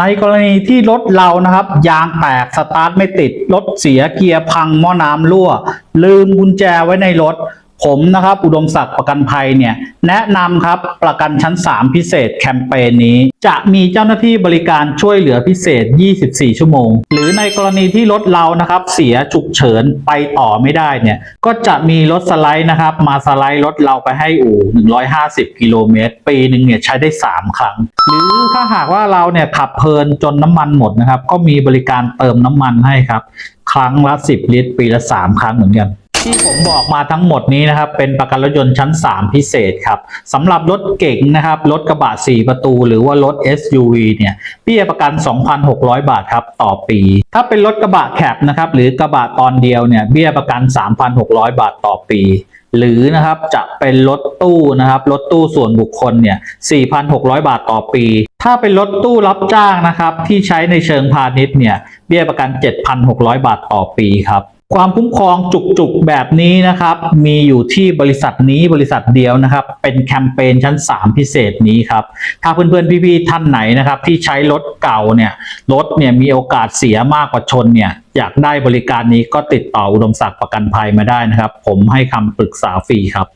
ในกรณีที่รถเรานะครับ ยางแตกสตาร์ทไม่ติด รถเสียเกียร์พังหม้อน้ำรั่ว ลืมกุญแจไว้ในรถ ผมนะครับอุดมศักดิ์ประกันภัยเนี่ยแนะนำครับประกันชั้น 3 พิเศษแคมเปญนี้ จะมีเจ้าหน้าที่บริการช่วยเหลือพิเศษ 24 ชั่วโมง หรือในกรณีที่รถเรานะครับเสียฉุกเฉินไปต่อไม่ได้เนี่ยก็จะมีรถสไลด์นะครับมาสไลด์รถเราไปให้อู่ 150 กิโลเมตร ปีหนึ่งเนี่ยใช้ได้ 3 ครั้ง หรือถ้าหากว่าเราเนี่ยขับเพลินจนน้ำมันหมดนะครับก็มีบริการเติมน้ำมันให้ครับครั้งละ 10 ลิตร ปีละ 3 ครั้งเหมือนกัน ที่ผมบอกมาทั้งหมดนี้นะครับ เป็นประกันรถยนต์ชั้น 3 พิเศษครับสำหรับรถเก๋งนะครับ รถกระบะ 4 ประตู หรือว่ารถ SUV เนี่ยเบี้ยประกัน 2,600 บาทครับต่อปี ถ้าเป็นรถกระบะแคปนะครับ หรือกระบะตอนเดียวเนี่ยเบี้ยประกัน 3,600 บาทต่อปีหรือนะครับจะเป็นรถตู้นะครับรถตู้ส่วนบุคคลเนี่ย 4,600 บาทต่อปี ถ้าเป็นรถตู้รับจ้างนะครับที่ใช้ในเชิงพาณิชย์เนี่ยเบี้ยประกัน 7,600 บาทต่อปีครับ ความคุ้มครองจุกๆแบบนี้นะครับ มีอยู่ที่บริษัทนี้บริษัทเดียวนะครับ เป็นแคมเปญชั้น 3 พิเศษนี้ครับ ถ้าเพื่อนๆ พี่ๆ ท่านไหนนะครับ ที่ใช้รถเก่าเนี่ยรถเนี่ยมีโอกาสเสียมากกว่าชนเนี่ยอยากได้บริการนี้ก็ติดต่ออุดมศักดิ์ประกันภัยมาได้นะครับ ผมให้คำปรึกษาฟรีครับ